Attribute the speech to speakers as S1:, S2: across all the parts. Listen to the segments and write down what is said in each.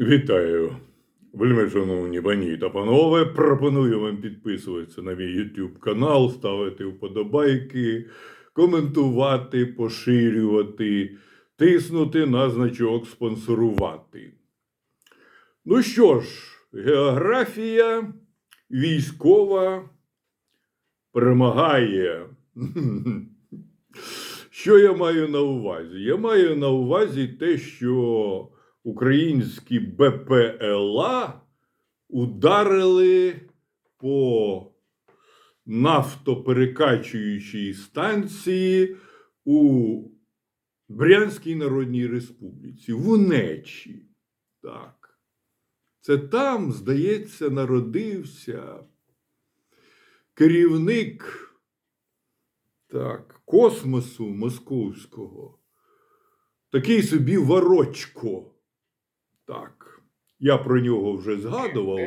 S1: Вітаю, вельми шановні пані та панове. Пропоную вам підписуватися на мій YouTube канал, ставити вподобайки, коментувати, поширювати, тиснути на значок спонсорувати. Ну що ж, географія військова перемагає. Що я маю на увазі? Я маю на увазі те, що українські БПЛА ударили по нафтоперекачуючій станції у Брянській Народній Республіці, в Унечі. Так. Це там, здається, народився керівник так, космосу московського. Такий собі Ворочко. Так. Я про нього вже згадував.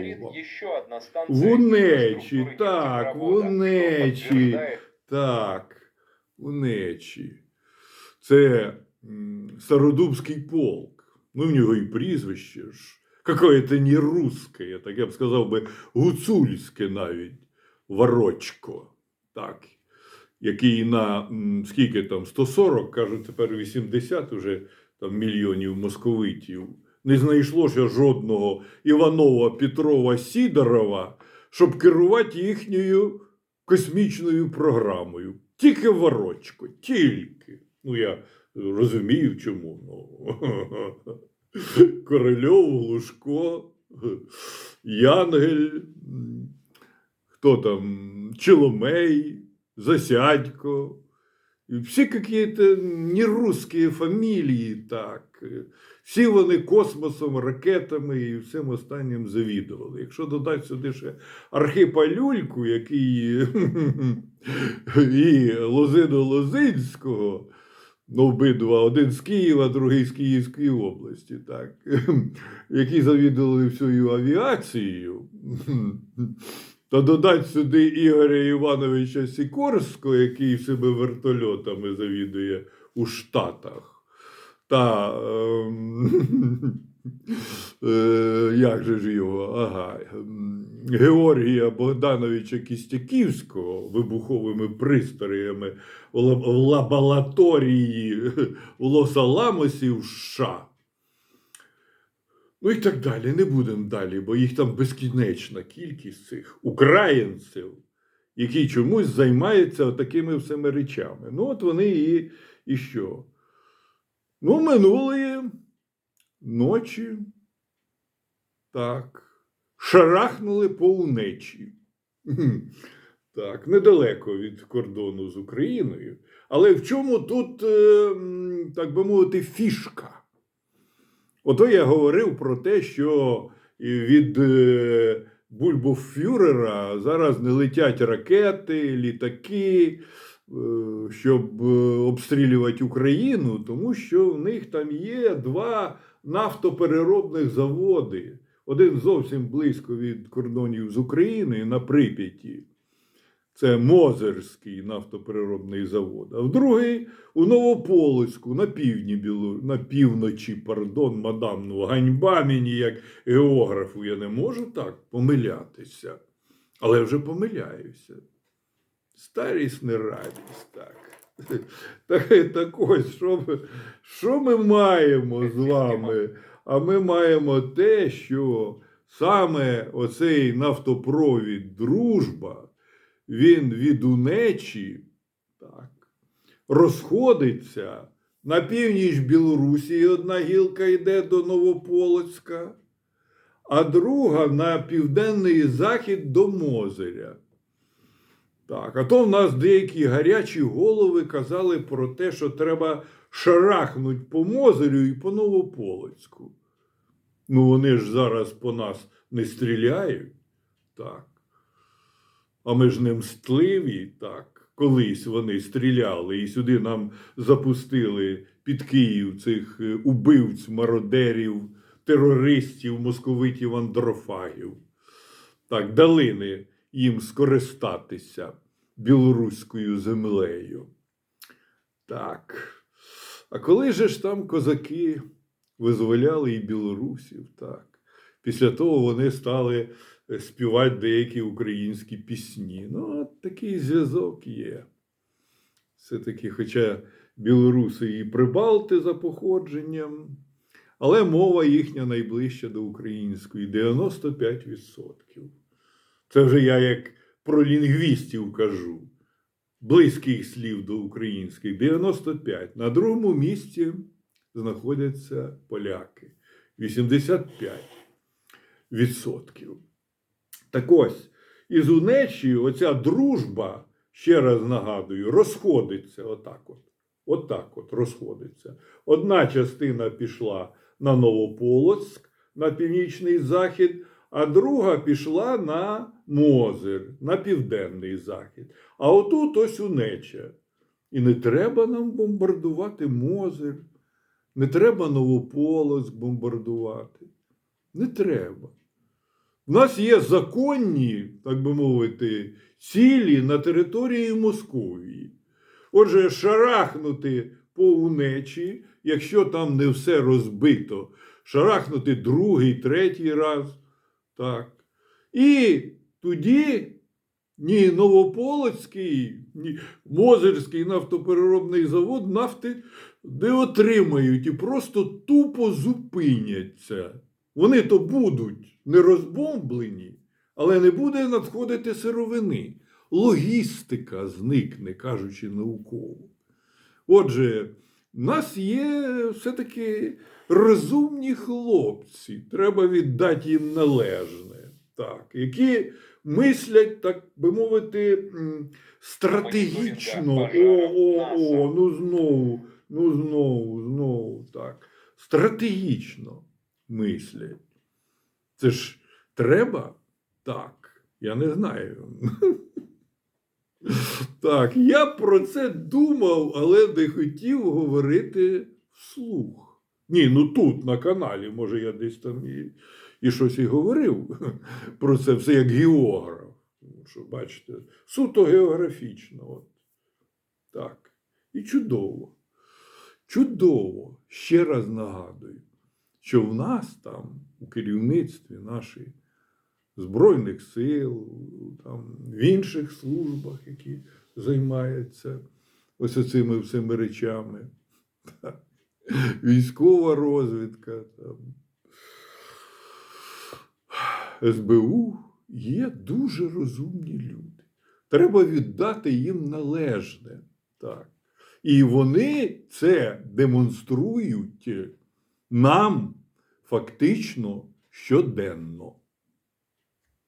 S1: Унечі, так, Унечі. Так, у Нечі. Це Стародубський полк. Ну, в нього і прізвище ж. Какое-то не русське, так я б сказав би, гуцульське навіть. Ворочко. Так. Який на скільки там 140, кажуть, тепер 80 уже там мільйонів московитів. Не знайшлося жодного Іванова Петрова Сідорова, щоб керувати їхньою космічною програмою. Тільки ворочко, тільки. Ну, я розумію, чому. Ну. Корольов, Глушко, Янгель, хто там, Челомей, Засядько. Всі какие-то нерусские фамілії, так. Всі вони космосом, ракетами і всім останнім завідували. Якщо додати сюди ще Архипа Люльку, який і Лозину Лозинського, ну, обидва, один з Києва, другий з Київської області, так, які завідували всю авіацією, то додати сюди Ігоря Івановича Сікорського, який себе вертольотами завідує у Штатах. Та ем, е, як же ж його? Ага, ем, Георгія Богдановича Кістяківського вибуховими пристроями в лабораторії у Лос-Аламосі в США. Ну і так далі. Не будемо далі, бо їх там безкінечна кількість цих українців, які чомусь займаються такими всіми речами. Ну, от вони і, і що? Ну, минулої ночі, так, шарахнули по унечі. Так, недалеко від кордону з Україною. Але в чому тут, е, так би мовити, фішка? Ото я говорив про те, що від е, Бульбофюрера зараз не летять ракети, літаки, е, щоб е, обстрілювати Україну, тому що в них там є два нафтопереробних заводи. Один зовсім близько від кордонів з Україною на Прип'яті. Це Мозерський нафтопереробний завод, а в другий у Новополоцьку, на півдні Біло... на півночі, пардон, мадам, ну ганьба мені, як географу, я не можу так помилятися. Але вже помиляюся. Старість не радість, так. Так, так ось, що ми, що ми маємо з вами? А ми маємо те, що саме оцей нафтопровід дружба, він від унечі так, розходиться. На північ Білорусі одна гілка йде до Новополоцька, а друга на південний захід до Мозиря. Так, а то в нас деякі гарячі голови казали про те, що треба шарахнуть по Мозирю і по Новополоцьку. Ну, вони ж зараз по нас не стріляють. Так. А ми ж не мстливі, так. Колись вони стріляли і сюди нам запустили під Київ цих е, убивць, мародерів, терористів, московитів, андрофагів. Так, дали їм скористатися білоруською землею. Так. А коли же ж там козаки визволяли і білорусів. Так. Після того вони стали е, співати деякі українські пісні. Ну, от такий зв'язок є. Все-таки, хоча білоруси і прибалти за походженням, але мова їхня найближча до української 95%. Це вже я як про лінгвістів кажу. Близьких слів до українських 95. На другому місці знаходяться поляки 85 відсотків. Так ось, із Унеччю оця дружба, ще раз нагадую, розходиться отак от. Отак от розходиться. Одна частина пішла на Новополоцьк, на північний захід, а друга пішла на Мозир, на південний захід. А отут ось Унеча. І не треба нам бомбардувати Мозир, не треба Новополоцьк бомбардувати. Не треба. У нас є законні, так би мовити, цілі на території Московії. Отже, шарахнути по унечі, якщо там не все розбито, шарахнути другий, третій раз. Так. І тоді ні Новополоцький, ні Мозирський нафтопереробний завод нафти не отримають і просто тупо зупиняться. Вони то будуть не розбомблені, але не буде надходити сировини. Логістика зникне, кажучи науково. Отже, в нас є все-таки розумні хлопці, треба віддати їм належне, так, які мислять, так би мовити, стратегічно. О, о, о, ну знову, ну знову, знову так. Стратегічно мислять. Це ж треба? Так, я не знаю. Так, я про це думав, але не хотів говорити вслух. Ні, ну тут, на каналі, може, я десь там і, і щось і говорив про це все як географ. Що, бачите, суто географічно. От. Так. І чудово. Чудово. Ще раз нагадую, що в нас там, у керівництві нашої Збройних сил, там, в інших службах, які займаються ось цими всіми речами. Військова розвідка, там, СБУ є дуже розумні люди. Треба віддати їм належне. Так. І вони це демонструють нам фактично щоденно.